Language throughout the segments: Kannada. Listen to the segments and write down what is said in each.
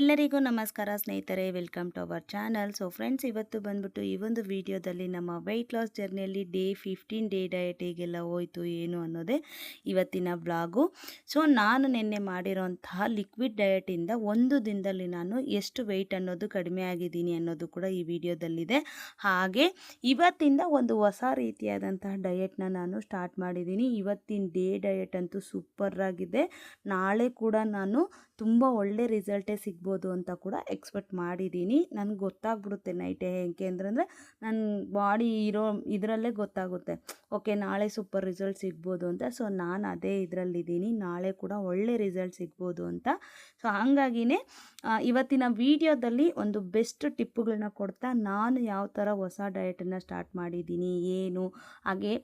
ಎಲ್ಲರಿಗೂ ನಮಸ್ಕಾರ ಸ್ನೇಹಿತರೆ welcome to our channel so friends ಇವತ್ತು ಬಂದ್ಬಿಟ್ಟು ಈ ಒಂದು ವಿಡಿಯೋದಲ್ಲಿ ನಮ್ಮ ವೆಯ್ಟ್ ಲಾಸ್ ಜರ್ನಿಯಲ್ಲಿ ಡೇ ಫಿಫ್ಟೀನ್ ಡೇ ಡಯಟ್ ಹೇಗೆಲ್ಲ ಹೋಯಿತು, ಏನು ಅನ್ನೋದೇ ಇವತ್ತಿನ ಬ್ಲಾಗು ಸೊ ನಾನು ನಿನ್ನೆ ಮಾಡಿರೋಂತಹ ಲಿಕ್ವಿಡ್ ಡಯಟಿಂದ ಒಂದು ದಿನದಲ್ಲಿ ನಾನು ಎಷ್ಟು ವೆಯ್ಟ್ ಅನ್ನೋದು ಕಡಿಮೆ ಆಗಿದ್ದೀನಿ ಅನ್ನೋದು ಕೂಡ ಈ ವಿಡಿಯೋದಲ್ಲಿದೆ. ಹಾಗೆ ಇವತ್ತಿಂದ ಒಂದು ಹೊಸ ರೀತಿಯಾದಂತಹ ಡಯಟ್ನ ನಾನು ಸ್ಟಾರ್ಟ್ ಮಾಡಿದ್ದೀನಿ. ಇವತ್ತಿನ ಡೇ ಡಯಟ್ ಅಂತೂ ಸೂಪರಾಗಿದೆ ನಾಳೆ ಕೂಡ ನಾನು ತುಂಬ ಒಳ್ಳೆ ರಿಸಲ್ಟೇ ಸಿಗ್ಬೋದು ಅಂತ ಕೂಡ ಎಕ್ಸ್ಪೆಕ್ಟ್ ಮಾಡಿದ್ದೀನಿ. ನನಗೆ ಗೊತ್ತಾಗ್ಬಿಡುತ್ತೆ ನೈಟ್ ಹೇಗೆ ಅಂದರೆ ನನ್ನ ಬಾಡಿ ಇರೋ ಇದರಲ್ಲೇ ಗೊತ್ತಾಗುತ್ತೆ. ಓಕೆ, ನಾಳೆ ಸೂಪರ್ ರಿಸಲ್ಟ್ ಸಿಗ್ಬೋದು ಅಂತ. ಸೊ, ನಾನು ಅದೇ ಇದರಲ್ಲಿದ್ದೀನಿ. ನಾಳೆ ಕೂಡ ಒಳ್ಳೆ ರಿಸಲ್ಟ್ ಸಿಗ್ಬೋದು ಅಂತ. ಸೊ, ಹಾಗಾಗಿನೇ ಇವತ್ತಿನ ವಿಡಿಯೋದಲ್ಲಿ ಒಂದು ಬೆಸ್ಟ್ ಟಿಪ್ಪುಗಳನ್ನ ಕೊಡ್ತಾ ನಾನು ಯಾವ ಥರ ಹೊಸ ಡಯಟನ್ನು ಸ್ಟಾರ್ಟ್ ಮಾಡಿದ್ದೀನಿ, ಏನು, ಹಾಗೆ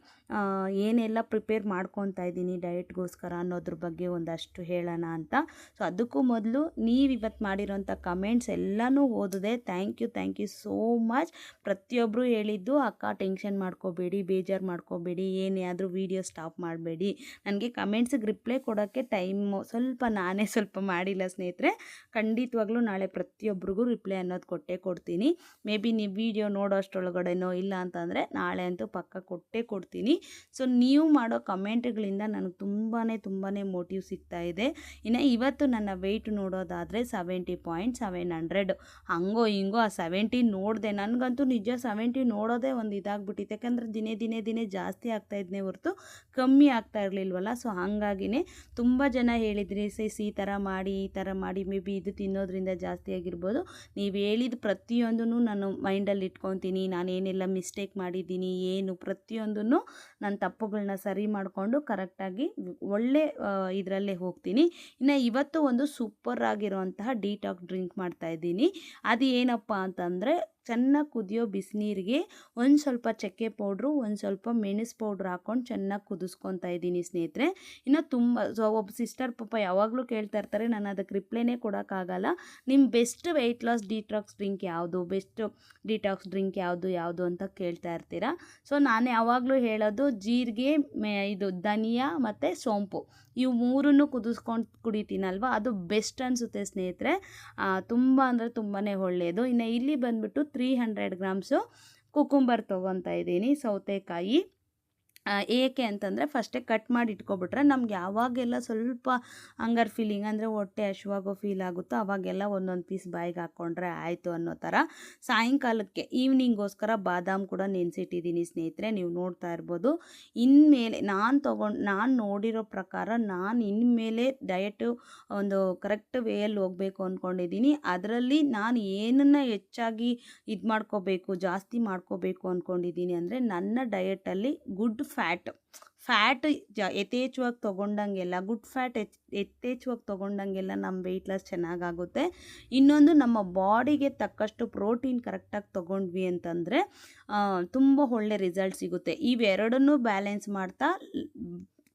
ಏನೆಲ್ಲ ಪ್ರಿಪೇರ್ ಮಾಡ್ಕೊತಾ ಇದ್ದೀನಿ ಡಯಟ್ಗೋಸ್ಕರ ಅನ್ನೋದ್ರ ಬಗ್ಗೆ ಒಂದಷ್ಟು ಹೇಳೋಣ ಅಂತ. ಸೊ ಅದಕ್ಕೂ ಮೊದಲು ನೀವು ಇವತ್ತು ಮಾಡಿರೋಂಥ ಕಮೆಂಟ್ಸ್ ಎಲ್ಲನೂ ಓದಿದೆ. Thank you thank you so much ಪ್ರತಿಯೊಬ್ಬರು ಹೇಳಿದ್ದು, ಅಕ್ಕ, ಟೆನ್ಷನ್ ಮಾಡ್ಕೋಬೇಡಿ, ಬೇಜಾರು ಮಾಡ್ಕೋಬೇಡಿ, ಏನೇ ಆದರೂ ವೀಡಿಯೋ ಸ್ಟಾಪ್ ಮಾಡಬೇಡಿ. ನನಗೆ ಕಮೆಂಟ್ಸಿಗೆ ರಿಪ್ಲೈ ಕೊಡೋಕ್ಕೆ ಟೈಮು ಸ್ವಲ್ಪ ನಾನೇ ಸ್ವಲ್ಪ ಮಾಡಿಲ್ಲ ಸ್ನೇಹಿತರೆ. ಖಂಡಿತವಾಗ್ಲೂ ನಾಳೆ ಪ್ರತಿಯೊಬ್ಬರಿಗೂ ರಿಪ್ಲೈ ಅನ್ನೋದು ಕೊಟ್ಟೇ ಕೊಡ್ತೀನಿ. ಮೇ ಬಿ ನೀವು ವೀಡಿಯೋ ನೋಡೋಷ್ಟರೊಳಗಡೆನೋ ಇಲ್ಲ ಅಂತಂದರೆ ನಾಳೆ ಅಂತೂ ಪಕ್ಕ ಕೊಟ್ಟೇ ಕೊಡ್ತೀನಿ. ಸೊ ನೀವು ಮಾಡೋ ಕಮೆಂಟ್ಗಳಿಂದ ನನಗೆ ತುಂಬಾ ತುಂಬಾ ಮೋಟಿವ್ ಸಿಗ್ತಾ ಇದೆ. ಇನ್ನು ಇವತ್ತು ನನ್ನ ವೆಯ್ಟ್ ನೋಡೋದಾದರೆ ಸೆವೆಂಟಿ ಪಾಯಿಂಟ್ ಸೆವೆನ್ ಹಂಡ್ರೆಡ್ ಹಂಗೋ, ಹಿಂಗೋ, ಆ ಸೆವೆಂಟಿ ನೋಡಿದೆ. ನನಗಂತೂ ನಿಜ ಸೆವೆಂಟಿ ನೋಡೋದೇ ಒಂದು ಇದಾಗ್ಬಿಟ್ಟಿತ್ತು. ಯಾಕಂದರೆ ದಿನೇ ದಿನೇ ದಿನೇ ಜಾಸ್ತಿ ಆಗ್ತಾ ಇದ್ನೇ ಹೊರತು ಕಮ್ಮಿ ಆಗ್ತಾ ಇರಲಿಲ್ವಲ್ಲ? ಸೊ ಹಾಗಾಗಿನೇ ತುಂಬ ಜನ ಹೇಳಿದ್ರಿ ಸೇಸ್ ಈ ಥರ ಮಾಡಿ, ಈ ಥರ ಮಾಡಿ, ಮೇ ಬಿ ಇದು ತಿನ್ನೋದ್ರಿಂದ ಜಾಸ್ತಿ ಆಗಿರ್ಬೋದು. ನೀವು ಹೇಳಿದ ಪ್ರತಿಯೊಂದೂ ನಾನು ಮೈಂಡಲ್ಲಿ ಇಟ್ಕೊತೀನಿ ನಾನು ಏನೆಲ್ಲ ಮಿಸ್ಟೇಕ್ ಮಾಡಿದ್ದೀನಿ, ಏನು ಪ್ರತಿಯೊಂದನ್ನು ನನ್ನ ತಪ್ಪುಗಳನ್ನ ಸರಿ ಮಾಡಿಕೊಂಡು ಕರೆಕ್ಟಾಗಿ ಒಳ್ಳೆ ಇದರಲ್ಲೇ ಹೋಗ್ತೀನಿ. ಇನ್ನು ಇವತ್ತು ಒಂದು ಸೂಪರ್ ಆಗಿರುವಂತಹ ಡಿಟಾಕ್ ಡ್ರಿಂಕ್ ಮಾಡ್ತಾ ಇದ್ದೀನಿ. ಅದು ಏನಪ್ಪ ಅಂತಂದರೆ ಚೆನ್ನಾಗಿ ಕುದಿಯೋ ಬಿಸಿನೀರಿಗೆ ಒಂದು ಸ್ವಲ್ಪ ಚಕ್ಕೆ ಪೌಡ್ರು, ಒಂದು ಸ್ವಲ್ಪ ಮೆಣಸು ಪೌಡ್ರ್ ಹಾಕ್ಕೊಂಡು ಚೆನ್ನಾಗಿ ಕುದಿಸ್ಕೊತಾ ಇದ್ದೀನಿ ಸ್ನೇಹಿತರೆ. ಇನ್ನು ತುಂಬ ಸೊ, ಒಬ್ಬ ಸಿಸ್ಟರ್ ಪಾಪ ಯಾವಾಗಲೂ ಕೇಳ್ತಾ ಇರ್ತಾರೆ, ನಾನು ಅದಕ್ಕೆ ರಿಪ್ಲೈನೇ ಕೊಡೋಕ್ಕಾಗಲ್ಲ ನಿಮ್ಮ best weight loss detox drink ಯಾವುದು? ಬೆಸ್ಟ್ ಡಿಟಾಕ್ಸ್ ಡ್ರಿಂಕ್ ಯಾವುದು? ಯಾವುದು? ಅಂತ ಕೇಳ್ತಾ ಇರ್ತೀರಾ. ಸೊ, ನಾನು ಯಾವಾಗಲೂ ಹೇಳೋದು ಜೀರಿಗೆ ಇದು ಧನಿಯಾ ಮತ್ತು ಸೋಂಪು. ಇವು ಮೂರನ್ನು ಕುದಿಸ್ಕೊಂಡು ಕುಡಿತೀನಲ್ವ? ಅದು ಬೆಸ್ಟ್ ಅನಿಸುತ್ತೆ ಸ್ನೇಹಿತರೆ. ತುಂಬ ಅಂದರೆ ತುಂಬಾ ಒಳ್ಳೆಯದು ಇನ್ನು ಇಲ್ಲಿ ಬಂದುಬಿಟ್ಟು ತ್ರೀ ಹಂಡ್ರೆಡ್ ಗ್ರಾಮ್ಸು ಕುಕುಂಬರ್ ತೊಗೊತಾ ಇದ್ದೀನಿ ಸೌತೆಕಾಯಿ. ಏಕೆ ಅಂತಂದರೆ ಫಸ್ಟೇ ಕಟ್ ಮಾಡಿ ಇಟ್ಕೊಬಿಟ್ರೆ ನಮ್ಗೆ ಯಾವಾಗೆಲ್ಲ ಸ್ವಲ್ಪ ಹಂಗರ್ ಫೀಲಿಂಗ್ ಅಂದರೆ ಹೊಟ್ಟೆ ಹಶುವಾಗೋ ಫೀಲ್ ಆಗುತ್ತೋ ಅವಾಗೆಲ್ಲ ಒಂದೊಂದು ಪೀಸ್ ಬಾಯಿಗೆ ಹಾಕ್ಕೊಂಡ್ರೆ ಆಯಿತು ಅನ್ನೋ ಥರ ಸಾಯಂಕಾಲಕ್ಕೆ ಈವ್ನಿಂಗೋಸ್ಕರ ಬಾದಾಮ್ ಕೂಡ ನೆನೆಸಿಟ್ಟಿದ್ದೀನಿ ಸ್ನೇಹಿತರೆ, ನೀವು ನೋಡ್ತಾ ಇರ್ಬೋದು. ಇನ್ಮೇಲೆ ನಾನು ತೊಗೊಂಡು, ನಾನು ನೋಡಿರೋ ಪ್ರಕಾರ ನಾನು ಇನ್ಮೇಲೆ ಡಯಟು ಒಂದು ಕರೆಕ್ಟ್ ವೇಯಲ್ಲಿ ಹೋಗಬೇಕು ಅಂದ್ಕೊಂಡಿದ್ದೀನಿ ಅದರಲ್ಲಿ ನಾನು ಏನನ್ನು ಹೆಚ್ಚಾಗಿ ಇದು ಮಾಡ್ಕೋಬೇಕು, ಜಾಸ್ತಿ ಮಾಡ್ಕೋಬೇಕು ಅಂದ್ಕೊಂಡಿದ್ದೀನಿ ಅಂದರೆ ನನ್ನ ಡಯಟಲ್ಲಿ ಗುಡ್ ಫ್ಯಾಟ್. ಫ್ಯಾಟ್ ಜ ಯಥೇಚ್ಛವಾಗಿ ತೊಗೊಂಡಂಗೆಲ್ಲ, ಗುಡ್ ಫ್ಯಾಟ್ ಎಚ್ ಯಥೇಚ್ಛವಾಗಿ ತೊಗೊಂಡಂಗೆಲ್ಲ ನಮ್ಮ ವೆಯ್ಟ್ ಲಾಸ್ ಚೆನ್ನಾಗಾಗುತ್ತೆ. ಇನ್ನೊಂದು ನಮ್ಮ ಬಾಡಿಗೆ ತಕ್ಕಷ್ಟು ಪ್ರೋಟೀನ್ ಕರೆಕ್ಟಾಗಿ ತೊಗೊಂಡ್ವಿ ಅಂತಂದರೆ ತುಂಬ ಒಳ್ಳೆ ರಿಸಲ್ಟ್ ಸಿಗುತ್ತೆ. ಇವೆರಡನ್ನೂ ಬ್ಯಾಲೆನ್ಸ್ ಮಾಡ್ತಾ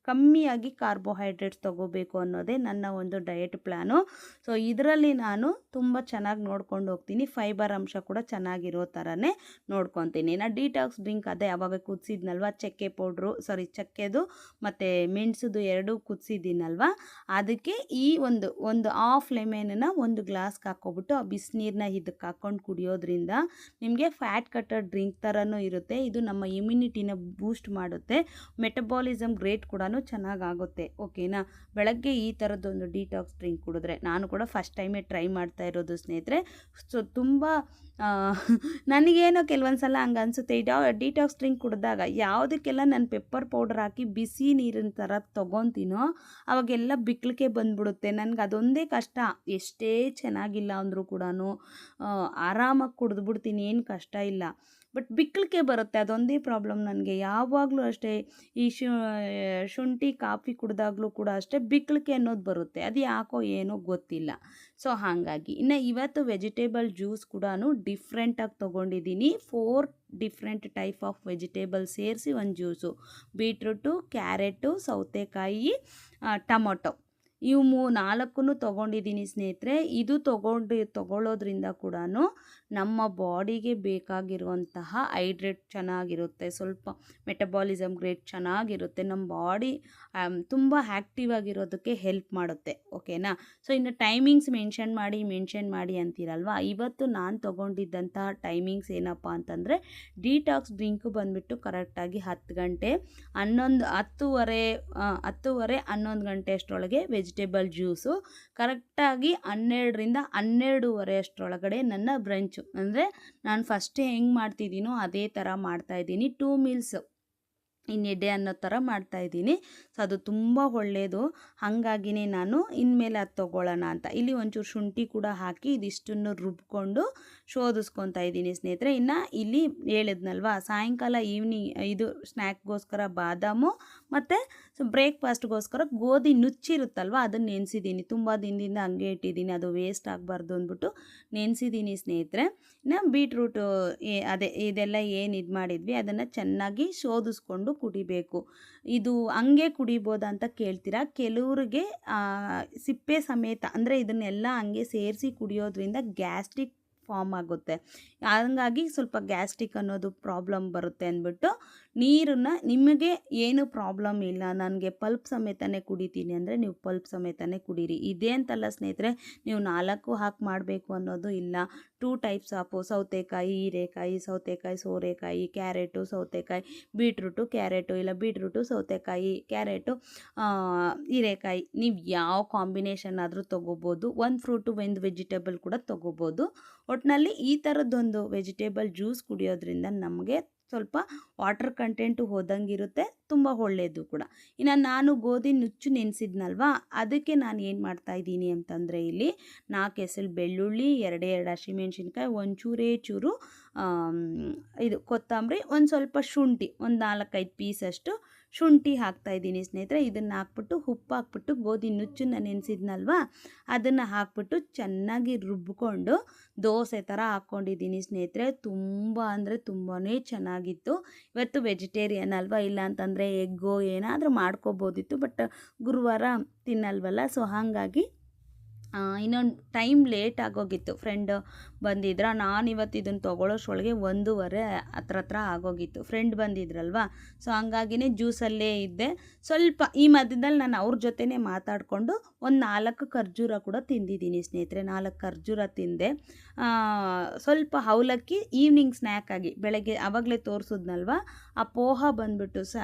ಕಮ್ಮಿಯಾಗಿ ಕಾರ್ಬೋಹೈಡ್ರೇಟ್ಸ್ ತೊಗೋಬೇಕು ಅನ್ನೋದೇ ನನ್ನ ಒಂದು ಡಯೆಟ್ ಪ್ಲ್ಯಾನು ಸೊ ಇದರಲ್ಲಿ ನಾನು ತುಂಬ ಚೆನ್ನಾಗಿ ನೋಡ್ಕೊಂಡು ಹೋಗ್ತೀನಿ. ಫೈಬರ್ ಅಂಶ ಕೂಡ ಚೆನ್ನಾಗಿರೋ ಥರನೇ ನೋಡ್ಕೊತೀನಿ. ನಾ ಡಿಟಾಕ್ಸ್ ಡ್ರಿಂಕ್ ಅದೇ ಅವಾಗ ಕುದಿಸಿದ್ನಲ್ವ? ಚಕ್ಕೆ ಪೌಡ್ರು ಸಾರಿ ಚಕ್ಕೆದು ಮತ್ತು ಮೆಣಸದು ಎರಡೂ ಕುದಿಸಿದ್ದೀನಲ್ವ? ಅದಕ್ಕೆ ಈ ಒಂದು ಒಂದು ಹಾಫ್ ಲೆಮೆನನ್ನು ಒಂದು ಗ್ಲಾಸ್ಗೆ ಹಾಕ್ಕೊಬಿಟ್ಟು ಆ ಬಿಸಿನೀರನ್ನ ಇದಕ್ಕೆ ಹಾಕ್ಕೊಂಡು ಕುಡಿಯೋದ್ರಿಂದ ನಿಮಗೆ ಫ್ಯಾಟ್ ಕಟ್ಟರ್ ಡ್ರಿಂಕ್ ಥರನೂ ಇರುತ್ತೆ. ಇದು ನಮ್ಮ ಇಮ್ಯುನಿಟಿನ ಬೂಸ್ಟ್ ಮಾಡುತ್ತೆ. ಮೆಟಬಾಲಿಸಮ್ ಗ್ರೇಟ್ ಕೂಡ ಚೆನ್ನಾಗಾಗುತ್ತೆ, ಓಕೆನಾ? ಬೆಳಗ್ಗೆ ಈ ಥರದ್ದೊಂದು ಡಿಟಾಕ್ಸ್ ಡ್ರಿಂಕ್ ಕುಡಿದ್ರೆ ನಾನು ಕೂಡ ಫಸ್ಟ್ ಟೈಮೇ ಟ್ರೈ ಮಾಡ್ತಾ ಇರೋದು ಸ್ನೇಹಿತರೆ. ಸೊ ತುಂಬ ನನಗೇನೋ ಕೆಲವೊಂದು ಸಲ ಹಂಗೆ ಅನಿಸುತ್ತೆ. ಈ ಡಿಟಾಕ್ಸ್ ಡ್ರಿಂಕ್ ಕುಡಿದಾಗ ಯಾವುದಕ್ಕೆಲ್ಲ ನಾನು ಪೆಪ್ಪರ್ ಪೌಡರ್ ಹಾಕಿ ಬಿಸಿ ನೀರಿನ ಥರ ತೊಗೊತೀನೋ, ಅವಾಗೆಲ್ಲ ಬಿಕ್ಕಳಿಕೆ ಬಂದ್ಬಿಡುತ್ತೆ. ನನಗೆ ಅದೊಂದೇ ಕಷ್ಟ. ಎಷ್ಟೇ ಚೆನ್ನಾಗಿಲ್ಲ ಅಂದರೂ ಕೂಡ ಆರಾಮಾಗಿ ಕುಡಿದ್ಬಿಡ್ತೀನಿ. ಏನು ಕಷ್ಟ ಇಲ್ಲ. ಬಟ್ ಬಿಕ್ಕಳಿಕೆ ಬರುತ್ತೆ, ಅದೊಂದೇ ಪ್ರಾಬ್ಲಮ್ ನನಗೆ. ಯಾವಾಗಲೂ ಅಷ್ಟೇ ಈ ಶು, ಶುಂಠಿ, ಕಾಫಿ ಕುಡಿದಾಗಲೂ ಕೂಡ ಅಷ್ಟೇ ಬಿಕ್ಕಳಿಕೆ ಅನ್ನೋದು ಬರುತ್ತೆ. ಅದು ಯಾಕೋ ಏನೋ ಗೊತ್ತಿಲ್ಲ. ಸೊ, ಹಾಗಾಗಿ ಇನ್ನು ಇವತ್ತು ವೆಜಿಟೇಬಲ್ ಜ್ಯೂಸ್ ಕೂಡ ಡಿಫ್ರೆಂಟಾಗಿ ತೊಗೊಂಡಿದ್ದೀನಿ four different type of vegetable ಸೇರಿಸಿ ಒಂದು ಜ್ಯೂಸು. ಬೀಟ್ರೂಟು, ಕ್ಯಾರೆಟು, ಸೌತೆಕಾಯಿ ಟಮೊಟೊ. ಇವು ಮೂ ನಾಲ್ಕು ತೊಗೊಂಡಿದ್ದೀನಿ ಸ್ನೇಹಿತರೆ. ಇದು ತೊಗೊಂಡು ತೊಗೊಳ್ಳೋದ್ರಿಂದ ಕೂಡ ನಮ್ಮ ಬಾಡಿಗೆ ಬೇಕಾಗಿರುವಂತಹ ಹೈಡ್ರೇಟ್ ಚೆನ್ನಾಗಿರುತ್ತೆ. ಸ್ವಲ್ಪ ಮೆಟಬಾಲಿಸಮ್ ಗ್ರೇಟ್ ಚೆನ್ನಾಗಿರುತ್ತೆ. ನಮ್ಮ ಬಾಡಿ ತುಂಬ ಆ್ಯಕ್ಟಿವ್ ಆಗಿರೋದಕ್ಕೆ ಹೆಲ್ಪ್ ಮಾಡುತ್ತೆ. ಓಕೆನಾ? ಸೊ, ಇನ್ನು ಟೈಮಿಂಗ್ಸ್ ಮೆನ್ಷನ್ ಮಾಡಿ ಮೆನ್ಷನ್ ಮಾಡಿ ಅಂತೀರಲ್ವ? ಇವತ್ತು ನಾನು ತೊಗೊಂಡಿದ್ದಂತಹ ಟೈಮಿಂಗ್ಸ್ ಏನಪ್ಪ ಅಂತಂದರೆ, ಡಿಟಾಕ್ಸ್ ಡ್ರಿಂಕು ಬಂದುಬಿಟ್ಟು ಕರೆಕ್ಟಾಗಿ ಹತ್ತು ಗಂಟೆ, ಹನ್ನೊಂದು, ಹತ್ತುವರೆ ಹತ್ತುವರೆ, ಹನ್ನೊಂದು ಗಂಟೆ ಅಷ್ಟರೊಳಗೆ ವೆಜಿಟೇಬಲ್ ಜ್ಯೂಸು. ಕರೆಕ್ಟಾಗಿ ಹನ್ನೆರಡರಿಂದ ಹನ್ನೆರಡೂವರೆ ಅಷ್ಟರೊಳಗಡೆ ನನ್ನ ಬ್ರಂಚು. ಅಂದರೆ ನಾನು ಫಸ್ಟೇ ಹೆಂಗೆ ಮಾಡ್ತಿದ್ದೀನೋ ಅದೇ ಥರ ಮಾಡ್ತಾಯಿದ್ದೀನಿ two meals in a day ಅನ್ನೋ ಥರ ಮಾಡ್ತಾಯಿದ್ದೀನಿ ಸೊ, ಅದು ತುಂಬ ಒಳ್ಳೆಯದು ಹಾಗಾಗಿನೇ ನಾನು ಇನ್ಮೇಲೆ ಅದು ತೊಗೊಳ್ಳೋಣ ಅಂತ. ಇಲ್ಲಿ ಒಂಚೂರು ಶುಂಠಿ ಕೂಡ ಹಾಕಿ ಇದಿಷ್ಟನ್ನು ರುಬ್ಕೊಂಡು ಶೋಧಿಸ್ಕೊತಾ ಇದ್ದೀನಿ ಸ್ನೇಹಿತರೆ. ಇನ್ನು ಇಲ್ಲಿ ಹೇಳಿದ್ನಲ್ವಾ, ಸಾಯಂಕಾಲ ಈವ್ನಿಂಗ್ ಇದು ಸ್ನ್ಯಾಕ್ಗೋಸ್ಕರ ಬಾದಾಮು ಮತ್ತು ಸೊ ಬ್ರೇಕ್ಫಾಸ್ಟ್ಗೋಸ್ಕರ ಗೋಧಿ ನುಚ್ಚಿರುತ್ತಲ್ವ, ಅದನ್ನು ನೆನೆಸಿದ್ದೀನಿ ತುಂಬ ದಿನದಿಂದ ಹಂಗೆ ಇಟ್ಟಿದ್ದೀನಿ ಅದು ವೇಸ್ಟ್ ಆಗಬಾರ್ದು ಅಂದ್ಬಿಟ್ಟು ನೆನೆಸಿದ್ದೀನಿ ಸ್ನೇಹಿತರೆ. ನಾ ಬೀಟ್ರೂಟು ಅದೇ, ಇದೆಲ್ಲ ಏನು ಇದು ಮಾಡಿದ್ವಿ, ಅದನ್ನು ಚೆನ್ನಾಗಿ ಶೋಧಿಸ್ಕೊಂಡು ಕುಡಿಬೇಕು. ಇದು ಹಂಗೆ ಕುಡಿಬೋದಾ ಅಂತ ಕೇಳ್ತೀರಾ? ಕೆಲವ್ರಿಗೆ ಸಿಪ್ಪೆ ಸಮೇತ, ಅಂದರೆ ಇದನ್ನೆಲ್ಲ ಹಂಗೆ ಸೇರಿಸಿ ಕುಡಿಯೋದ್ರಿಂದ ಗ್ಯಾಸ್ಟ್ರಿಕ್ ಫಾರ್ಮ್ ಆಗುತ್ತೆ. ಹಂಗಾಗಿ ಸ್ವಲ್ಪ ಗ್ಯಾಸ್ಟ್ರಿಕ್ ಅನ್ನೋದು ಪ್ರಾಬ್ಲಮ್ ಬರುತ್ತೆ ಅಂದ್ಬಿಟ್ಟು ನೀರನ್ನು ನಿಮಗೆ ಏನು ಪ್ರಾಬ್ಲಮ್ ಇಲ್ಲ. ನನಗೆ ಪಲ್ಪ್ ಸಮೇತನೇ ಕುಡಿತೀನಿ ಅಂದರೆ ನೀವು ಪಲ್ಪ್ ಸಮೇತನೇ ಕುಡೀರಿ. ಇದೇ ಅಂತಲ್ಲ ಸ್ನೇಹಿತರೆ, ನೀವು ನಾಲ್ಕು ಹಾಕಿ ಮಾಡಬೇಕು ಅನ್ನೋದು ಇಲ್ಲ. ಟೂ ಟೈಪ್ಸ್ ಆಫು ಸೌತೆಕಾಯಿ, ಹೀರೆಕಾಯಿ, ಸೌತೆಕಾಯಿ, ಸೋರೆಕಾಯಿ ಕ್ಯಾರೆಟು ಸೌತೆಕಾಯಿ ಬೀಟ್ರೂಟು ಕ್ಯಾರೆಟು ಇಲ್ಲ ಬೀಟ್ರೂಟು ಸೌತೆಕಾಯಿ ಕ್ಯಾರೆಟು ಹೀರೆಕಾಯಿ. ನೀವು ಯಾವ ಕಾಂಬಿನೇಷನ್ ಆದರೂ ತೊಗೋಬೋದು. ಒಂದು ಫ್ರೂಟು ಒಂದು ವೆಜಿಟೇಬಲ್ ಕೂಡ ತೊಗೋಬೋದು. ಒಟ್ಟಿನಲ್ಲಿ ಈ ಥರದ್ದೊಂದು ವೆಜಿಟೇಬಲ್ ಜ್ಯೂಸ್ ಕುಡಿಯೋದ್ರಿಂದ ನಮಗೆ ಸ್ವಲ್ಪ ವಾಟರ್ ಕಂಟೆಂಟು ಹೋದಂಗಿರುತ್ತೆ, ತುಂಬ ಒಳ್ಳೆಯದು ಕೂಡ. ಇನ್ನು ನಾನು ಗೋಧಿ ನುಚ್ಚು ನೆನೆಸಿದ್ನಲ್ವಾ, ಅದಕ್ಕೆ ನಾನು ಏನು ಮಾಡ್ತಾ ಇದ್ದೀನಿ ಅಂತಂದರೆ ಇಲ್ಲಿ ನಾಲ್ಕು ಎಸಳು ಬೆಳ್ಳುಳ್ಳಿ, ಎರಡೇ ಎರಡು ಹಸಿಮೆಣ್ಸಿನ್ಕಾಯಿ, ಒಂಚೂರೇ ಚೂರು ಇದು ಕೊತ್ತಂಬರಿ, ಒಂದು ಸ್ವಲ್ಪ ಶುಂಠಿ, ಒಂದು ನಾಲ್ಕೈದು ಪೀಸಷ್ಟು ಶುಂಠಿ ಹಾಕ್ತಾ ಇದ್ದೀನಿ ಸ್ನೇಹಿತರೆ. ಇದನ್ನು ಹಾಕ್ಬಿಟ್ಟು ಉಪ್ಪು ಹಾಕ್ಬಿಟ್ಟು ಗೋಧಿ ನುಚ್ಚನ್ನ ನೆನೆಸಿದ್ನಲ್ವಾ? ಅದನ್ನು ಹಾಕ್ಬಿಟ್ಟು ಚೆನ್ನಾಗಿ ರುಬ್ಬಿಕೊಂಡು ದೋಸೆ ಥರ ಹಾಕ್ಕೊಂಡಿದ್ದೀನಿ ಸ್ನೇಹಿತರೆ. ತುಂಬ ಅಂದರೆ ತುಂಬಾ ಚೆನ್ನಾಗಿತ್ತು. ಇವತ್ತು ವೆಜಿಟೇರಿಯನ್ ಅಲ್ವಾ? ಇಲ್ಲ ಅಂತಂದರೆ ಎಗ್ಗೋ ಏನಾದರೂ ಮಾಡ್ಕೋಬೋದಿತ್ತು. ಬಟ್ ಗುರುವಾರ ತಿನ್ನಲ್ವಲ್ಲ? ಸೊ ಹಾಗಾಗಿ ಇನ್ನೊಂದು ಟೈಮ್ ಲೇಟ್ ಆಗೋಗಿತ್ತು. ಫ್ರೆಂಡ್ ಬಂದಿದ್ರ, ನಾನು ಇವತ್ತು ಇದನ್ನು ತೊಗೊಳೋಷ್ಟೊಳಗೆ ಒಂದೂವರೆ ಹತ್ರ ಹತ್ರ ಆಗೋಗಿತ್ತು. ಫ್ರೆಂಡ್ ಬಂದಿದ್ರಲ್ವಾ? ಸೊ ಹಂಗಾಗಿನೇ ಜ್ಯೂಸಲ್ಲೇ ಇದ್ದೆ. ಸ್ವಲ್ಪ ಈ ಮಧ್ಯದಲ್ಲಿ ನಾನು ಅವ್ರ ಜೊತೆನೇ ಮಾತಾಡಿಕೊಂಡು ಒಂದು ನಾಲ್ಕು ಖರ್ಜೂರ ಕೂಡ ತಿಂದಿದ್ದೀನಿ ಸ್ನೇಹಿತರೆ. ನಾಲ್ಕು ಖರ್ಜೂರ ತಿಂದೆ. ಸ್ವಲ್ಪ ಅವಲಕ್ಕಿ ಈವ್ನಿಂಗ್ ಸ್ನ್ಯಾಕ್ ಆಗಿ. ಬೆಳಗ್ಗೆ ಆವಾಗಲೇ ತೋರಿಸಿದ್ನಲ್ವ? ಆ ಪೋಹ ಬಂದ್ಬಿಟ್ಟು ಸ,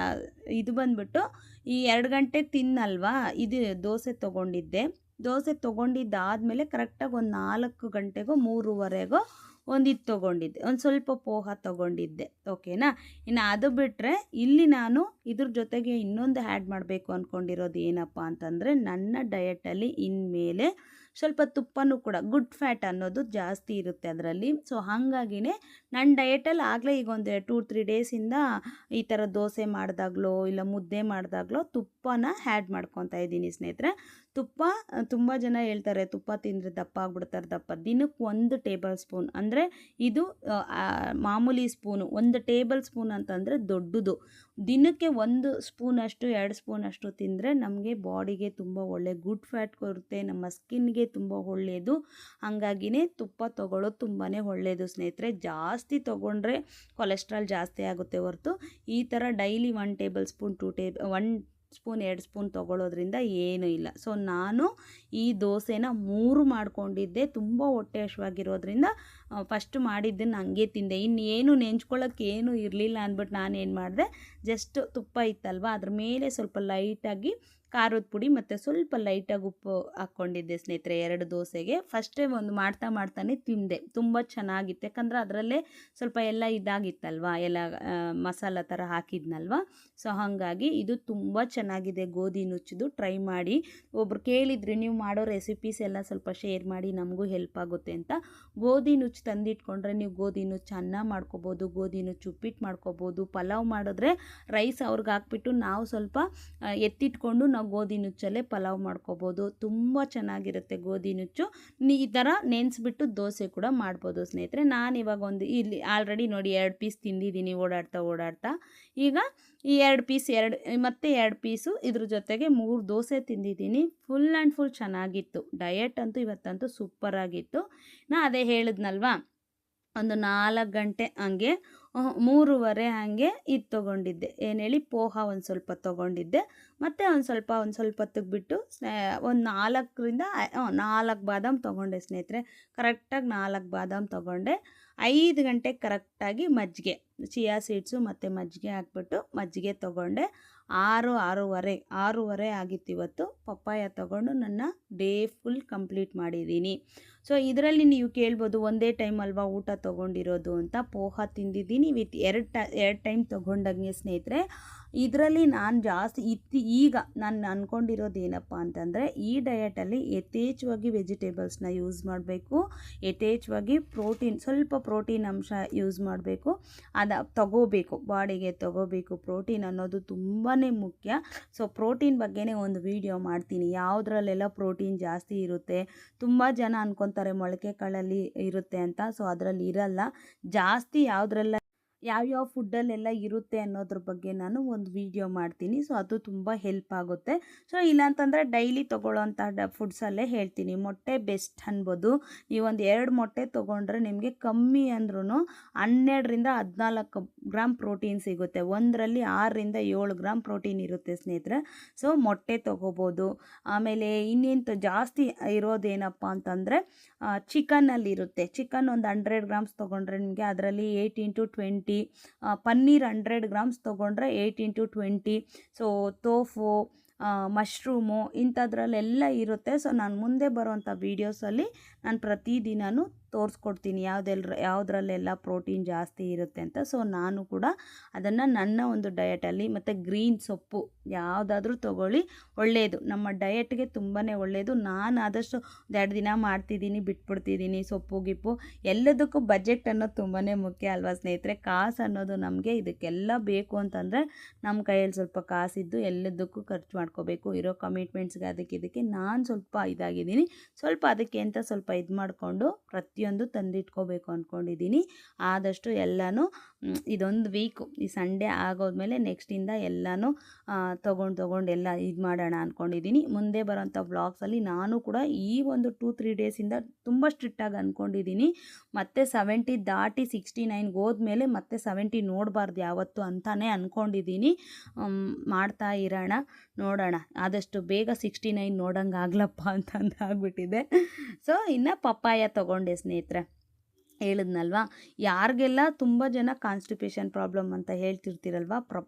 ಇದು ಬಂದ್ಬಿಟ್ಟು ಈ ಎರಡು ಗಂಟೆ ತಿನ್ನಲ್ವಾ? ಇದು ದೋಸೆ ತೊಗೊಂಡಿದ್ದೆ. ದೋಸೆ ತೊಗೊಂಡಿದ್ದಾದಮೇಲೆ ಕರೆಕ್ಟಾಗಿ ಒಂದು ನಾಲ್ಕು ಗಂಟೆಗೋ ಮೂರುವರೆಗೋ ಒಂದು ಇದು ತೊಗೊಂಡಿದ್ದೆ. ಒಂದು ಸ್ವಲ್ಪ ಪೋಹ ತೊಗೊಂಡಿದ್ದೆ. ಓಕೆನಾ? ಇನ್ನು ಅದು ಬಿಟ್ಟರೆ ಇಲ್ಲಿ ನಾನು ಇದ್ರ ಜೊತೆಗೆ ಇನ್ನೊಂದು ಆ್ಯಡ್ ಮಾಡಬೇಕು ಅಂದ್ಕೊಂಡಿರೋದು ಏನಪ್ಪ ಅಂತಂದರೆ ನನ್ನ ಡಯಟಲ್ಲಿ ಇನ್ಮೇಲೆ ಸ್ವಲ್ಪ ತುಪ್ಪನೂ ಕೂಡ ಗುಡ್ ಫ್ಯಾಟ್ ಅನ್ನೋದು ಜಾಸ್ತಿ ಇರುತ್ತೆ ಅದರಲ್ಲಿ. ಸೊ ಹಾಗಾಗಿನೇ ನನ್ನ ಡಯಟಲ್ಲಿ ಆಗಲೇ ಈಗ ಒಂದು ಟೂ ತ್ರೀ ಡೇಸಿಂದ ಈ ಥರ ದೋಸೆ ಮಾಡಿದಾಗಲೋ ಇಲ್ಲ ಮುದ್ದೆ ಮಾಡಿದಾಗಲೋ ತುಪ್ಪನ ಆ್ಯಡ್ ಮಾಡ್ಕೊತಾ ಇದ್ದೀನಿ ಸ್ನೇಹಿತರೆ. ತುಪ್ಪ ತುಂಬ ಜನ ಹೇಳ್ತಾರೆ ತುಪ್ಪ ತಿಂದರೆ ದಪ್ಪ ಆಗ್ಬಿಡ್ತಾರೆ, ದಪ್ಪ. ದಿನಕ್ಕೆ ಒಂದು ಟೇಬಲ್ ಸ್ಪೂನ್ ಅಂದರೆ ಇದು ಮಾಮೂಲಿ ಸ್ಪೂನು ಒಂದು ಟೇಬಲ್ ಸ್ಪೂನ್ ಅಂತಂದರೆ ದೊಡ್ಡದು. ದಿನಕ್ಕೆ ಒಂದು ಸ್ಪೂನಷ್ಟು ಎರಡು ಸ್ಪೂನಷ್ಟು ತಿಂದರೆ ನಮಗೆ ಬಾಡಿಗೆ ತುಂಬ ಒಳ್ಳೆ ಗುಡ್ ಫ್ಯಾಟ್ ಕೊಡುತ್ತೆ ನಮ್ಮ ಸ್ಕಿನ್ಗೆ ತುಂಬ ಒಳ್ಳೆಯದು. ಹಾಗಾಗಿನೇ ತುಪ್ಪ ತೊಗೊಳ್ಳೋದು ತುಂಬಾ ಒಳ್ಳೆಯದು ಸ್ನೇಹಿತರೆ. ಜಾಸ್ತಿ ತೊಗೊಂಡ್ರೆ ಕೊಲೆಸ್ಟ್ರಾಲ್ ಜಾಸ್ತಿ ಆಗುತ್ತೆ ಹೊರತು. ಈ ಥರ daily one tablespoon two tab one spoon ಎರಡು ಸ್ಪೂನ್ ತೊಗೊಳ್ಳೋದ್ರಿಂದ ಏನೂ ಇಲ್ಲ. ಸೊ ನಾನು ಈ ದೋಸೆನ ಮೂರು ಮಾಡ್ಕೊಂಡಿದ್ದೆ. ತುಂಬ ಹೊಟ್ಟೆ ಹಶ್ವಾಗಿರೋದ್ರಿಂದ ಫಸ್ಟ್ ಮಾಡಿದ್ದನ್ನು ಹಂಗೆ ತಿಂದೆ. ಇನ್ನು ಏನು ನೆಂಚ್ಕೊಳ್ಳೋಕ್ಕೆ ಏನೂ ಇರಲಿಲ್ಲ ಅಂದ್ಬಿಟ್ಟು ನಾನು ಏನು ಮಾಡಿದೆ? ಜಸ್ಟ್ ತುಪ್ಪ ಇತ್ತಲ್ವ? ಅದ್ರ ಮೇಲೆ ಸ್ವಲ್ಪ ಲೈಟಾಗಿ ಖಾರದ ಪುಡಿ ಮತ್ತು ಸ್ವಲ್ಪ ಲೈಟಾಗಿ ಉಪ್ಪು ಹಾಕ್ಕೊಂಡಿದ್ದೆ ಸ್ನೇಹಿತರೆ, ಎರಡು ದೋಸೆಗೆ. ಫಸ್ಟೇ ಒಂದು ಮಾಡ್ತಾ ಮಾಡ್ತಾನೆ ತಿಂದೆ. ತುಂಬ ಚೆನ್ನಾಗಿತ್ತು. ಯಾಕಂದರೆ ಅದರಲ್ಲೇ ಸ್ವಲ್ಪ ಎಲ್ಲ ಇದಾಗಿತ್ತಲ್ವ? ಎಲ್ಲ ಮಸಾಲ ಥರ ಹಾಕಿದ್ನಲ್ವ? ಸೊ ಹಾಗಾಗಿ ಇದು ತುಂಬ ಚೆನ್ನಾಗಿದೆ. ಗೋಧಿ ನುಚ್ಚಿದು. ಟ್ರೈ ಮಾಡಿ. ಒಬ್ರು ಕೇಳಿದ್ರಿ ನೀವು ಮಾಡೋ ರೆಸಿಪೀಸ್ ಎಲ್ಲ ಸ್ವಲ್ಪ ಶೇರ್ ಮಾಡಿ, ನಮಗೂ ಹೆಲ್ಪ್ ಆಗುತ್ತೆ ಅಂತ. ಗೋಧಿ ನುಚ್ಚು ತಂದಿಟ್ಕೊಂಡ್ರೆ ನೀವು ಗೋಧಿ ನುಚ್ಚು ಅನ್ನ ಮಾಡ್ಕೋಬೋದು, ಗೋಧಿ ನುಚ್ಚು ಉಪ್ಪಿಟ್ಟು ಮಾಡ್ಕೋಬೋದು, ಪಲಾವ್ ಮಾಡಿದ್ರೆ ರೈಸ್ ಅವ್ರಿಗೆ ಹಾಕ್ಬಿಟ್ಟು ನಾವು ಸ್ವಲ್ಪ ಎತ್ತಿಟ್ಕೊಂಡು ನಾವು ಗೋಧಿ ನುಚ್ಚಲ್ಲೇ ಪಲಾವ್ ಮಾಡ್ಕೋಬೋದು. ತುಂಬ ಚೆನ್ನಾಗಿರುತ್ತೆ ಗೋಧಿ ನುಚ್ಚು. ಈ ಥರ ನೆನೆಸ್ಬಿಟ್ಟು ದೋಸೆ ಕೂಡ ಮಾಡ್ಬೋದು ಸ್ನೇಹಿತರೆ. ನಾನು ಇವಾಗ ಒಂದು ಇಲ್ಲಿ ಆಲ್ರೆಡಿ ನೋಡಿ ಎರಡು ಪೀಸ್ ತಿಂದಿದ್ದೀನಿ ಓಡಾಡ್ತಾ ಓಡಾಡ್ತಾ. ಈಗ ಈ ಎರಡು ಪೀಸ್ ಎರಡು, ಮತ್ತೆ ಎರಡು ಪೀಸು ಇದ್ರ ಜೊತೆಗೆ ಮೂರು ದೋಸೆ ತಿಂದಿದ್ದೀನಿ. ಫುಲ್ ಆ್ಯಂಡ್ ಫುಲ್ ಚೆನ್ನಾಗಿತ್ತು. ಡಯಟ್ ಅಂತೂ ಇವತ್ತಂತೂ ಸೂಪರಾಗಿತ್ತು ನಾ ಅದೇ ಹೇಳಿದ್ನಲ್ವಾ? ಒಂದು ನಾಲ್ಕು ಗಂಟೆ ಹಂಗೆ ಮೂರುವರೆ ಹಾಗೆ ಇದು ತೊಗೊಂಡಿದ್ದೆ. ಏನು ಹೇಳಿ ಪೋಹ ಒಂದು ಸ್ವಲ್ಪ ತೊಗೊಂಡಿದ್ದೆ. ಮತ್ತು ಒಂದು ಸ್ವಲ್ಪ ಒಂದು ಸ್ವಲ್ಪ ಹೊತ್ತಿಗೆ ಬಿಟ್ಟು ಒಂದು ನಾಲ್ಕರಿಂದ ನಾಲ್ಕು ಬಾದಾಮ್ ತೊಗೊಂಡೆ ಸ್ನೇಹಿತರೆ. ಕರೆಕ್ಟಾಗಿ ನಾಲ್ಕು ಬಾದಾಮ್ ತೊಗೊಂಡೆ. ಐದು ಗಂಟೆಗೆ ಕರೆಕ್ಟಾಗಿ ಮಜ್ಜಿಗೆ, ಚಿಯಾ ಸೀಡ್ಸು ಮತ್ತು ಮಜ್ಜಿಗೆ ಹಾಕ್ಬಿಟ್ಟು ಮಜ್ಜಿಗೆ ತೊಗೊಂಡೆ. ಆರು, ಆರೂವರೆ ಆರೂವರೆ ಆಗಿತ್ತು ಇವತ್ತು. ಪಪ್ಪಾಯ ತೊಗೊಂಡು ನನ್ನ ಡೇ ಫುಲ್ ಕಂಪ್ಲೀಟ್ ಮಾಡಿದ್ದೀನಿ. ಸೊ ಇದರಲ್ಲಿ ನೀವು ಕೇಳ್ಬೋದು, ಒಂದೇ ಟೈಮ್ ಅಲ್ವಾ ಊಟ ತೊಗೊಂಡಿರೋದು ಅಂತ. ಪೋಹ ತಿಂದಿದ್ದೀನಿ. ವಿತ್ ಎರಡು ಟ, ಎರಡು ಟೈಮ್ ತೊಗೊಂಡಂಗೆ ಸ್ನೇಹಿತರೆ ಇದರಲ್ಲಿ ನಾನು ಜಾಸ್ತಿ ಇತ್ತಿ ಈಗ ನಾನು ಅಂದ್ಕೊಂಡಿರೋದು ಏನಪ್ಪ ಅಂತಂದರೆ ಈ ಡಯಟಲ್ಲಿ ಯಥೇಚ್ಛವಾಗಿ ವೆಜಿಟೇಬಲ್ಸ್ನ ಯೂಸ್ ಮಾಡಬೇಕು. ಯಥೇಚ್ಛವಾಗಿ ಪ್ರೋಟೀನ್ ಸ್ವಲ್ಪ ಪ್ರೋಟೀನ್ ಅಂಶ ಯೂಸ್ ಮಾಡಬೇಕು. ಅದು ತಗೋಬೇಕು, ಬಾಡಿಗೆ ತಗೋಬೇಕು ಪ್ರೋಟೀನ್ ಅನ್ನೋದು ತುಂಬಾ ಮುಖ್ಯ. ಸೊ ಪ್ರೋಟೀನ್ ಬಗ್ಗೆನೇ ಒಂದು ವಿಡಿಯೋ ಮಾಡ್ತೀನಿ. ಯಾವುದ್ರಲ್ಲೆಲ್ಲ ಪ್ರೋಟೀನ್ ಜಾಸ್ತಿ ಇರುತ್ತೆ, ತುಂಬ ಜನ ಅಂದ್ಕೊತಾರೆ ಮೊಳಕೆ ಕಾಳಲ್ಲಿ ಇರುತ್ತೆ ಅಂತ. ಸೊ ಅದರಲ್ಲಿ ಇರಲ್ಲ. ಜಾಸ್ತಿ ಯಾವುದ್ರೆಲ್ಲ ಯಾವ್ಯಾವ ಫುಡ್ಡಲ್ಲೆಲ್ಲ ಇರುತ್ತೆ ಅನ್ನೋದ್ರ ಬಗ್ಗೆ ನಾನು ಒಂದು ವಿಡಿಯೋ ಮಾಡ್ತೀನಿ. ಸೊ, ಅದು ತುಂಬ ಹೆಲ್ಪ್ ಆಗುತ್ತೆ. ಸೊ, ಇಲ್ಲಾಂತಂದರೆ ಡೈಲಿ ತೊಗೊಳ್ಳೋಂಥ ಡ ಫುಡ್ಸಲ್ಲೇ ಹೇಳ್ತೀನಿ. ಮೊಟ್ಟೆ ಬೆಸ್ಟ್ ಅನ್ಬೋದು. ನೀವೊಂದು ಎರಡು ಮೊಟ್ಟೆ ತೊಗೊಂಡ್ರೆ ನಿಮಗೆ ಕಮ್ಮಿ ಅಂದ್ರೂ ಹನ್ನೆರಡರಿಂದ ಹದಿನಾಲ್ಕು ಗ್ರಾಮ್ ಪ್ರೋಟೀನ್ ಸಿಗುತ್ತೆ. ಒಂದರಲ್ಲಿ ಆರರಿಂದ ಏಳು ಗ್ರಾಮ್ ಪ್ರೋಟೀನ್ ಇರುತ್ತೆ ಸ್ನೇಹಿತರೆ. ಸೊ, ಮೊಟ್ಟೆ ತೊಗೋಬೋದು. ಆಮೇಲೆ ಇನ್ನೇನು ಜಾಸ್ತಿ ಇರೋದೇನಪ್ಪ ಅಂತಂದರೆ ಚಿಕನಲ್ಲಿ ಇರುತ್ತೆ. ಚಿಕನ್ ಒಂದು ಹಂಡ್ರೆಡ್ ಗ್ರಾಮ್ಸ್ ತೊಗೊಂಡ್ರೆ ನಿಮಗೆ ಅದರಲ್ಲಿ eighteen to twenty paneer hundred grams ತೊಗೊಂಡ್ರೆ eight into twenty so tofu mushroom ಇಂಥದ್ರಲ್ಲೆಲ್ಲ ಇರುತ್ತೆ. ಸೊ ನಾನು ಮುಂದೆ ಬರುವಂಥ ವೀಡಿಯೋಸಲ್ಲಿ ನಾನು ಪ್ರತಿದಿನವೂ ತೋರಿಸ್ಕೊಡ್ತೀನಿ. ಯಾವುದೆಲ್ಲ ಯಾವುದ್ರಲ್ಲೆಲ್ಲ ಪ್ರೋಟೀನ್ ಜಾಸ್ತಿ ಇರುತ್ತೆ ಅಂತ. ಸೊ, ನಾನು ಕೂಡ ಅದನ್ನು ನನ್ನ ಒಂದು ಡಯಟಲ್ಲಿ ಮತ್ತು ಗ್ರೀನ್ ಸೊಪ್ಪು ಯಾವುದಾದ್ರೂ ತೊಗೊಳ್ಳಿ. ಒಳ್ಳೆಯದು ನಮ್ಮ ಡಯಟ್ಗೆ ತುಂಬಾ ಒಳ್ಳೆಯದು ನಾನು ಆದಷ್ಟು ಎರಡು ದಿನ ಮಾಡ್ತಿದ್ದೀನಿ, ಬಿಟ್ಬಿಡ್ತಿದ್ದೀನಿ ಸೊಪ್ಪು, ಗಿಪ್ಪು. ಎಲ್ಲದಕ್ಕೂ ಬಜೆಟ್ ಅನ್ನೋದು ತುಂಬಾ ಮುಖ್ಯ ಅಲ್ವಾ ಸ್ನೇಹಿತರೆ? ಕಾಸು ಅನ್ನೋದು ನಮಗೆ ಇದಕ್ಕೆಲ್ಲ ಬೇಕು ಅಂತಂದರೆ ನಮ್ಮ ಕೈಯಲ್ಲಿ ಸ್ವಲ್ಪ ಕಾಸಿದ್ದು ಎಲ್ಲದಕ್ಕೂ ಖರ್ಚು ಮಾಡ್ಕೋಬೇಕು. ಇರೋ ಕಮಿಟ್ಮೆಂಟ್ಸ್ಗೆ ಅದಕ್ಕೆ ಇದಕ್ಕೆ. ನಾನು ಸ್ವಲ್ಪ ಇದಾಗಿದ್ದೀನಿ. ಸ್ವಲ್ಪ ಅದಕ್ಕೆ ಅಂತ ಸ್ವಲ್ಪ ಇದು ಮಾಡಿಕೊಂಡು ಪ್ರತಿಯೊಂದು ತಂದಿಟ್ಕೋಬೇಕು ಅಂದ್ಕೊಂಡಿದ್ದೀನಿ ಆದಷ್ಟು ಎಲ್ಲನೂ ಇದೊಂದು ವೀಕು ಈ ಸಂಡೇ ಆಗೋದ್ಮೇಲೆ ನೆಕ್ಸ್ಟಿಂದ ಎಲ್ಲನೂ ತೊಗೊಂಡು ತೊಗೊಂಡು ಎಲ್ಲ ಇದು ಮಾಡೋಣ ಅಂದ್ಕೊಂಡಿದ್ದೀನಿ ಮುಂದೆ ಬರೋಂಥ ವ್ಲಾಗ್ಸಲ್ಲಿ ನಾನು ಕೂಡ ಈ ಒಂದು ಟೂ ತ್ರೀ ಡೇಸಿಂದ ತುಂಬ ಸ್ಟ್ರಿಕ್ಟಾಗಿ ಅಂದ್ಕೊಂಡಿದ್ದೀನಿ ಮತ್ತೆ ಸೆವೆಂಟಿ ದಾಟಿ ಸಿಕ್ಸ್ಟಿ ನೈನ್ಗೆ ಹೋದ್ಮೇಲೆ ಮತ್ತೆ ಸೆವೆಂಟಿ ನೋಡಬಾರ್ದು ಯಾವತ್ತು ಅಂತಾನೆ ಅಂದ್ಕೊಂಡಿದ್ದೀನಿ ಮಾಡ್ತಾ ಇರೋಣ, ನೋಡೋಣ. ಆದಷ್ಟು ಬೇಗ ಸಿಕ್ಸ್ಟಿ ನೈನ್ ನೋಡೋಂಗೆ ಅಂತಂದಾಗ್ಬಿಟ್ಟಿದೆ. ಸೊ ಇನ್ನು ಪಪ್ಪಾಯ ತೊಗೊಂಡೆ ಹೇಳಿದ್ನಲ್ವಾ? ಯಾರಿಗೆಲ್ಲ ತುಂಬ ಜನ ಕಾನ್ಸ್ಟಿಪೇಷನ್ ಪ್ರಾಬ್ಲಮ್ ಅಂತ ಹೇಳ್ತಿರ್ತೀರಲ್ವ? ಪ್ರ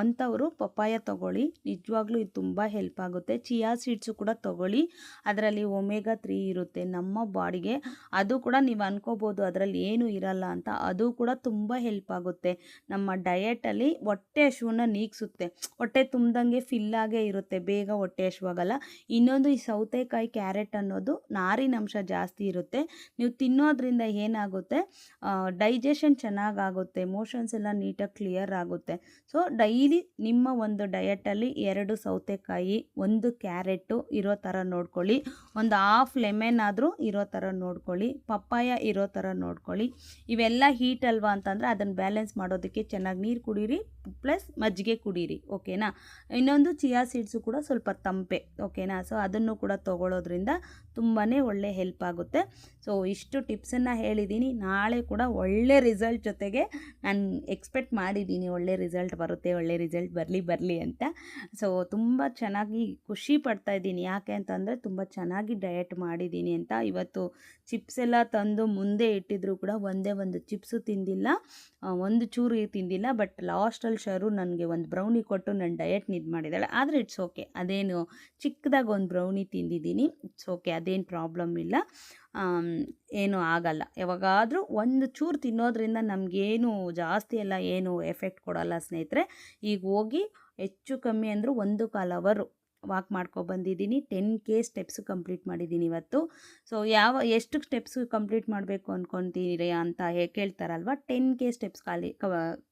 ಅಂಥವರು ಪಪ್ಪಾಯ ತೊಗೊಳ್ಳಿ. ನಿಜವಾಗ್ಲೂ ಇದು ತುಂಬ ಹೆಲ್ಪ್ ಆಗುತ್ತೆ. ಚಿಯಾ ಸೀಡ್ಸು ಕೂಡ ತೊಗೊಳ್ಳಿ. ಅದರಲ್ಲಿ ಒಮೆಗಾ ತ್ರೀ ಇರುತ್ತೆ. ನಮ್ಮ ಬಾಡಿಗೆ ಅದು ಕೂಡ ನೀವು ಅನ್ಕೋಬೋದು ಅದರಲ್ಲಿ ಏನು ಇರಲ್ಲ ಅಂತ. ಅದು ಕೂಡ ತುಂಬ ಹೆಲ್ಪ್ ಆಗುತ್ತೆ. ನಮ್ಮ ಡಯೆಟಲ್ಲಿ ಹೊಟ್ಟೆ ಹಶುವನ್ನ ನೀಗಿಸುತ್ತೆ. ಹೊಟ್ಟೆ ತುಂಬ್ದಂಗೆ ಫಿಲ್ಲಾಗೇ ಇರುತ್ತೆ. ಬೇಗ ಹೊಟ್ಟೆ ಹಶುವಾಗಲ್ಲ ಇನ್ನೊಂದು ಈ ಸೌತೆಕಾಯಿ ಕ್ಯಾರೆಟ್ ಅನ್ನೋದು ನಾರಿನಂಶ ಜಾಸ್ತಿ ಇರುತ್ತೆ. ನೀವು ತಿನ್ನೋದ್ರಿಂದ ಏನಾಗುತ್ತೆ? ಡೈಜೆಷನ್ ಚೆನ್ನಾಗಾಗುತ್ತೆ ಮೋಷನ್ಸ್ ಎಲ್ಲ ನೀಟಾಗಿ ಕ್ಲಿಯರ್ ಆಗುತ್ತೆ. ಸೊ ಡೈಲಿ ನಿಮ್ಮ ಒಂದು ಡಯಟಲ್ಲಿ ಎರಡು ಸೌತೆಕಾಯಿ, ಒಂದು ಕ್ಯಾರೆಟು ಇರೋ ಥರ ನೋಡ್ಕೊಳ್ಳಿ. ಒಂದು ಹಾಫ್ ಲೆಮೆನ್ ಆದರೂ ಇರೋ ಥರ ನೋಡ್ಕೊಳ್ಳಿ. ಪಪ್ಪಾಯ ಇರೋ ಥರ ನೋಡ್ಕೊಳ್ಳಿ. ಇವೆಲ್ಲ ಹೀಟ್ ಅಲ್ವಾ ಅಂತಂದರೆ ಅದನ್ನು ಬ್ಯಾಲೆನ್ಸ್ ಮಾಡೋದಕ್ಕೆ ಚೆನ್ನಾಗಿ ನೀರು ಕುಡೀರಿ. ಪ್ಲಸ್ ಮಜ್ಜಿಗೆ ಕುಡೀರಿ, ಓಕೆನಾ? ಇನ್ನೊಂದು ಚಿಯಾ ಸೀಡ್ಸು ಕೂಡ ಸ್ವಲ್ಪ ತಂಪೆ, ಓಕೆನಾ? ಸೊ ಅದನ್ನು ಕೂಡ ತೊಗೊಳ್ಳೋದ್ರಿಂದ ತುಂಬಾ ಒಳ್ಳೆ ಹೆಲ್ಪ್ ಆಗುತ್ತೆ. ಸೊ ಇಷ್ಟು ಟಿಪ್ಸನ್ನು ಹೇಳಿದ್ದೀನಿ ನಾಳೆ ಕೂಡ ಒಳ್ಳೆ ರಿಸಲ್ಟ್ ಜೊತೆಗೆ ನಾನು ಎಕ್ಸ್ಪೆಕ್ಟ್ ಮಾಡಿದ್ದೀನಿ ಒಳ್ಳೆ ರಿಸಲ್ಟ್ ಬರುತ್ತೆ, ಒಳ್ಳೆ ರಿಸಲ್ಟ್ ಬರಲಿ ಬರಲಿ ಅಂತ. ಸೊ ತುಂಬ ಚೆನ್ನಾಗಿ ಖುಷಿ ಪಡ್ತಾ ಇದ್ದೀನಿ. ಯಾಕೆ ಅಂತಂದರೆ ತುಂಬ ಚೆನ್ನಾಗಿ ಡಯಟ್ ಮಾಡಿದ್ದೀನಿ ಅಂತ. ಇವತ್ತು ಚಿಪ್ಸ್ ಎಲ್ಲ ತಂದು ಮುಂದೆ ಇಟ್ಟಿದ್ರು ಕೂಡ ಒಂದೇ ಒಂದು ಚಿಪ್ಸು ತಿಂದಿಲ್ಲ ಒಂದು ಚೂರು ತಿಂದಿಲ್ಲ ಬಟ್ ಲಾಸ್ಟಲ್ಲಿ ಶರು ನನಗೆ ಒಂದು ಬ್ರೌನಿ ಕೊಟ್ಟು ನನ್ನ ಡಯಟ್ನ ಇದು ಮಾಡಿದ್ದಾಳೆ ಆದರೆ ಇಟ್ಸ್ ಓಕೆ ಅದೇನು ಚಿಕ್ಕದಾಗಿ ಒಂದು ಬ್ರೌನಿ ತಿಂದಿದ್ದೀನಿ. ಇಟ್ಸ್ ಓಕೆ ಅದೇನು ಪ್ರಾಬ್ಲಮ್ ಇಲ್ಲ. ಏನೂ ಆಗಲ್ಲ. ಯಾವಾಗಾದರೂ ಒಂದು ಚೂರು ತಿನ್ನೋದ್ರಿಂದ ನಮಗೇನು ಜಾಸ್ತಿ ಎಲ್ಲ ಏನು ಎಫೆಕ್ಟ್ ಕೊಡಲ್ಲ ಸ್ನೇಹಿತರೆ. ಈಗ ಹೋಗಿ ಹೆಚ್ಚು ಕಮ್ಮಿ ಅಂದರೂ ಒಂದು ಕಾಲ್ ಅವರು ವಾಕ್ ಮಾಡ್ಕೊಬಂದಿದ್ದೀನಿ ಟೆನ್ ಕೆ ಸ್ಟೆಪ್ಸು ಕಂಪ್ಲೀಟ್ ಮಾಡಿದ್ದೀನಿ ಇವತ್ತು. ಸೊ ಯಾವ, ಎಷ್ಟು ಸ್ಟೆಪ್ಸು ಕಂಪ್ಲೀಟ್ ಮಾಡಬೇಕು ಅಂದ್ಕೊತೀರಿ ಅಂತ ಹೇ, ಕೇಳ್ತಾರಲ್ವ? ಟೆನ್ ಕೆ ಸ್ಟೆಪ್ಸ್ ಖಾಲಿ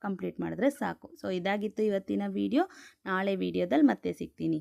ಕಂಪ್ಲೀಟ್ ಮಾಡಿದ್ರೆ ಸಾಕು. ಸೊ ಇದಾಗಿತ್ತು ಇವತ್ತಿನ ವಿಡಿಯೋ ನಾಳೆ ವಿಡಿಯೋದಲ್ಲಿ ಮತ್ತೆ ಸಿಗ್ತೀನಿ.